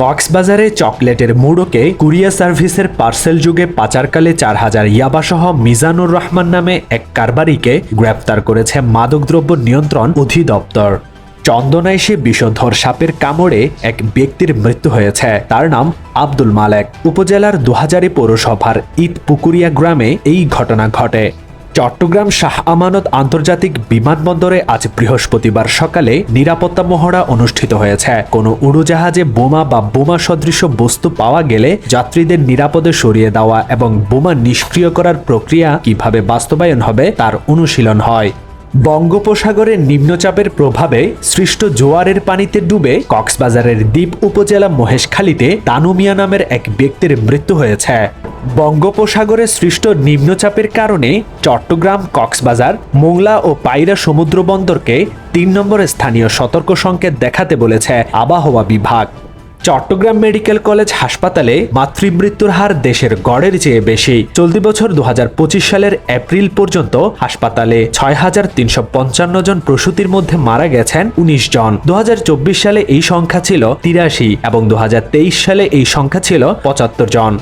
কক্সবাজারে চকলেটের মুড়োকে কুরিয়ার সার্ভিসের পার্সেল যুগে পাচারকালে চার হাজার ইয়াবাসহ মিজানুর রহমান নামে এক কারবারিকে গ্রেপ্তার করেছে মাদকদ্রব্য নিয়ন্ত্রণ অধিদপ্তর। চন্দনায় সে বিষধর সাপের কামড়ে এক ব্যক্তির মৃত্যু হয়েছে। তার নাম আব্দুল মালেক। উপজেলার দুহাজারি পৌরসভার ঈদ পুকুরিয়া গ্রামে এই ঘটনা ঘটে। চট্টগ্রাম শাহ আমানত আন্তর্জাতিক বিমানবন্দরে আজ বৃহস্পতিবার সকালে নিরাপত্তা মহড়া অনুষ্ঠিত হয়েছে। কোনো উড়োজাহাজে বোমা বা বোমা সদৃশ বস্তু পাওয়া গেলে যাত্রীদের নিরাপদে সরিয়ে দেওয়া এবং বোমা নিষ্ক্রিয় করার প্রক্রিয়া কীভাবে বাস্তবায়ন হবে তার অনুশীলন হয়। বঙ্গোপসাগরে নিম্নচাপের প্রভাবে সৃষ্ট জোয়ারের পানিতে ডুবে কক্সবাজারের দ্বীপ উপজেলা মহেশখালীতে তানুমিয়া নামের এক ব্যক্তির মৃত্যু হয়েছে। বঙ্গোপসাগরে সৃষ্ট নিম্নচাপের কারণে চট্টগ্রাম, কক্সবাজার, মোংলা ও পায়রা সমুদ্র বন্দরকে তিন নম্বরে স্থানীয় সতর্ক সংকেত দেখাতে বলেছে আবহাওয়া বিভাগ। চট্টগ্রাম মেডিকেল কলেজ হাসপাতালে মাতৃমৃত্যুর হার দেশের গড়ের চেয়ে বেশি। চলতি বছর দুহাজার পঁচিশ সালের এপ্রিল পর্যন্ত হাসপাতালে ছয় হাজার তিনশো পঞ্চান্ন জন প্রসূতির মধ্যে মারা গেছেন উনিশ জন। দুহাজার চব্বিশ সালে এই সংখ্যা ছিল তিরাশি এবং দুহাজার তেইশ সালে এই সংখ্যা ছিল পঁচাত্তর জন।